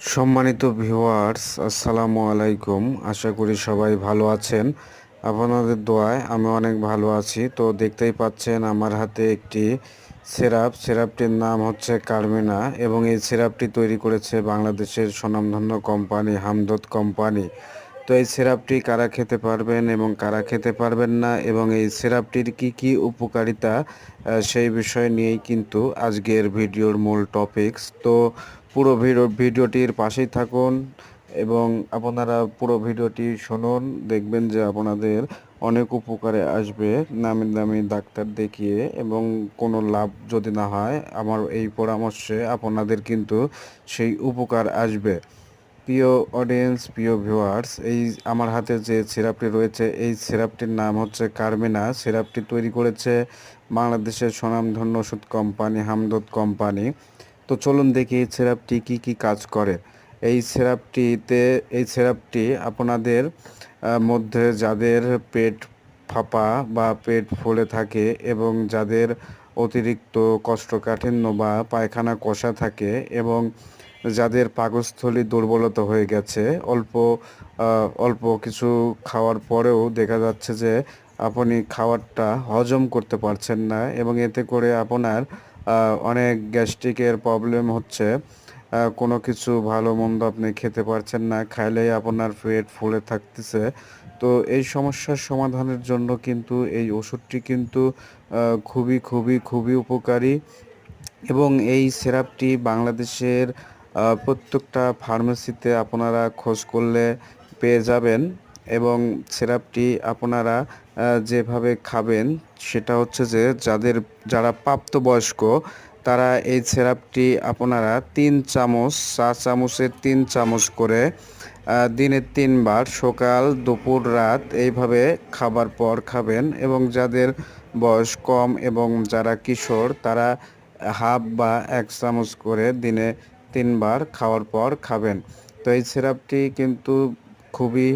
সম্মানিত ভিউয়ার্স, আসসালামু আলাইকুম। আশা করি সবাই ভালো আছেন। আপনাদের দোয়ায় আমি অনেক ভালো আছি। তো দেখতেই পাচ্ছেন আমার হাতে একটি সিরাপ। সিরাপটির নাম হচ্ছে কার্মিনা এবং এই সিরাপটি তৈরি করেছে বাংলাদেশের স্বনামধন্য কোম্পানি হামদত কোম্পানি। তো এই সিরাপটি কারা খেতে পারবেন এবং কারা খেতে পারবেন না এবং এই সিরাপটির কি কি উপকারিতা সেই বিষয় নিয়েই কিন্তু আজকের ভিডিওর মূল টপিকস তো পুরো ভিডিও, ভিডিওটির পাশেই থাকুন এবং আপনারা পুরো ভিডিওটি শুনুন, দেখবেন যে আপনাদের অনেক উপকারে আসবে নামি দামি ডাক্তার দেখিয়ে এবং কোনো লাভ যদি না হয়, আমার এই পরামর্শে আপনাদের কিন্তু সেই উপকার আসবে। প্রিয় অডিয়েন্স প্রিয় ভিউয়ার্স এই আমার হাতে যে সিরাপটি রয়েছে, এই সিরাপটির নাম হচ্ছে কার্মিনা সিরাপটি তৈরি করেছে বাংলাদেশের স্বনামধন্য ওষুধ কোম্পানি হামদত কোম্পানি। তো চলুন দেখি এই সিরাপটি কি কি কাজ করে। এই সিরাপটিতে, এই সিরাপটি আপনাদের মধ্যে যাদের পেট ফাঁপা বা পেট ফুলে থাকে এবং যাদের অতিরিক্ত কোষ্ঠকাঠিন্য বা পায়খানা কষা থাকে এবং যাদের পাকস্থলী দুর্বলতা হয়ে গেছে, অল্প অল্প কিছু খাওয়ার পরেও দেখা যাচ্ছে যে আপনি খাবারটা হজম করতে পারছেন না এবং এতে করে আপনার অনেক গ্যাস্ট্রিকের প্রবলেম হচ্ছে। কোনো কিছু ভালো মন্দ আপনি খেতে পারছেন না, খাইলেই আপনার পেট ফুলে থাকতেছে। তো এই সমস্যার সমাধানের জন্য কিন্তু এই ওষুধটি কিন্তু খুবই খুবই খুবই উপকারী। এবং এই সিরাপটি বাংলাদেশের প্রত্যেকটা ফার্মেসিতে আপনারা খোঁজ করলে পেয়ে যাবেন। এবং সিরাপটি আপনারা যেভাবে খাবেন, সেটা হচ্ছে যে যাদের, যারা প্রাপ্তবয়স্ক, তারা এই সিরাপটি আপনারা তিন চামচ চা চামচের তিন চামচ করে দিনে তিনবার সকাল, দুপুর, রাত এইভাবে খাবার পর খাবেন এবং যাদের বয়স কম এবং যারা কিশোর, তারা হাফ বা এক চামচ করে দিনে তিনবার খাওয়ার পর খাবেন। তো এই সিরাপটি কিন্তু খুবই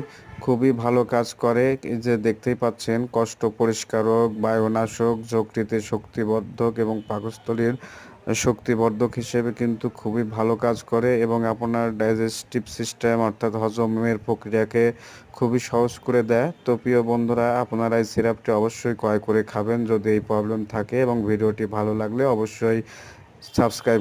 খুবই ভালো কাজ করে। যে দেখতেই পাচ্ছেন, কষ্ট পরিষ্কারক বায়ুনাশক, যকৃতে শক্তিবর্ধক এবং পাকস্থলীর শক্তিবর্ধক হিসেবে কিন্তু খুবই ভালো কাজ করে এবং আপনার ডাইজেস্টিভ সিস্টেম অর্থাৎ হজমের প্রক্রিয়াকে খুবই সহজ করে দেয়। তো প্রিয় বন্ধুরা, আপনারা এই সিরাপটি অবশ্যই ক্রয় করে খাবেন যদি এই প্রবলেম থাকে এবং ভিডিওটি ভালো লাগলে অবশ্যই সাবস্ক্রাইব